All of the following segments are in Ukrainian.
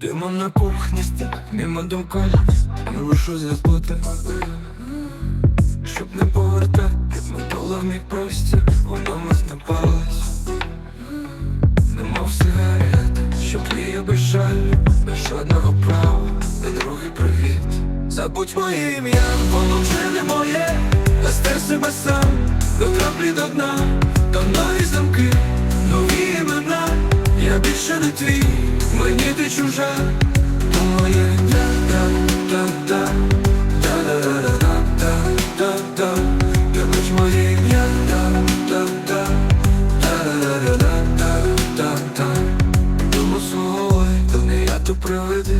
Димом на кухні стік, мимо думками Не лишу забути Щоб не повертати Метала в мій простір, воно ми знапалась Немов сигарет, що пліє без жалю Без жодного права, де другий привіт. Забудь моє ім'я, воно вже не моє. Я стер себе сам, до краплі до дна. Там нові замки, нові імена. Я більше не твій, мені ти чужа. То моє ім'я, та-та-та Та-да-да-да-да-да-да Забудь моє ім'я, та-та-та Та-да-да-да-да-да-да Думав свого, то не я, то привиди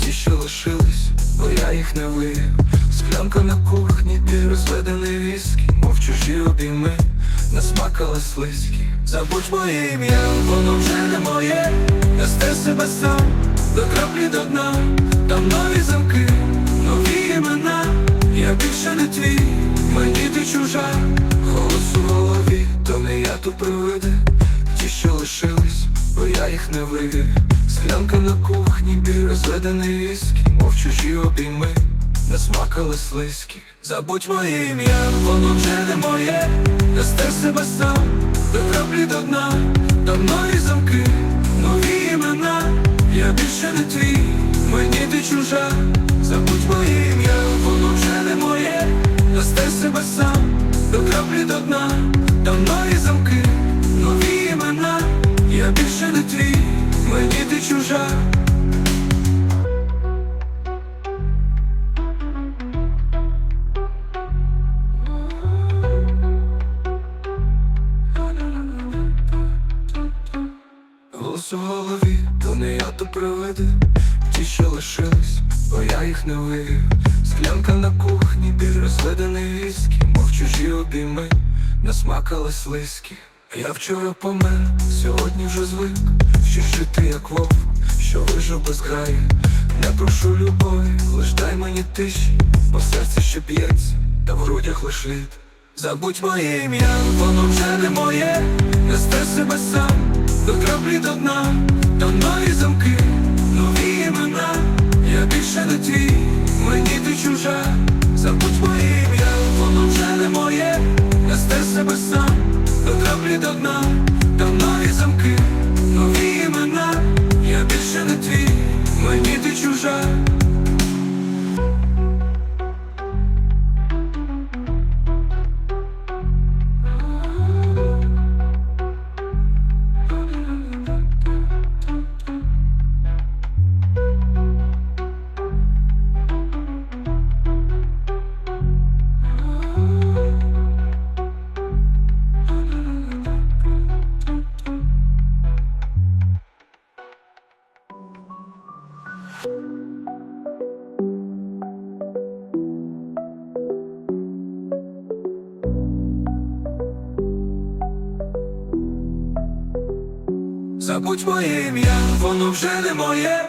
Ті, що лишились, бо я їх не виїв Склянка на кухні, ти розведений віскі Мов чужі обійми, насмакала слизькі. Забудь моє ім'я, воно вже не моє Я стер себе сам, до краплі до дна. Там нові замки, нові імена. Я більше не твій, мені ти чужа. Голос у голові, то не я, то привиди. Ті, що лишились, бо я їх не вивів. Склянка на кухні, біль розведений віскі. Мов чужі обійми, насмакали слизькі. Забудь моє ім'я, воно вже не моє. Я стер себе сам, до краплі до дна. Там нові замки, Я більше не твій, мені ти чужа. Забудь моє ім'я, воно вже не моє. Стер себе сам, до краплі до дна. Там нові замки, нові імена. Я більше не твій, мені ти чужа. Голос у голові, то не я, то привиди Ті, що лишились, бо я їх не вивів. Склянка на кухні, біль розведений віскі Мов чужі обійми, насмакали слизькі. Я вчора помер, сьогодні вже звик Що жити як вовк, що вижив без граї Не прошу любові, лиш дай мені тиші Бо серце ще б'ється, та в грудях лиш лід Забудь моє ім'я, воно вже не моє Не стер себе сам, до краплі до дна Забудь моє ім'я, воно вже не моє. Я стер себе сам, до краплі до дна Забудь моє ім'я, воно вже не моє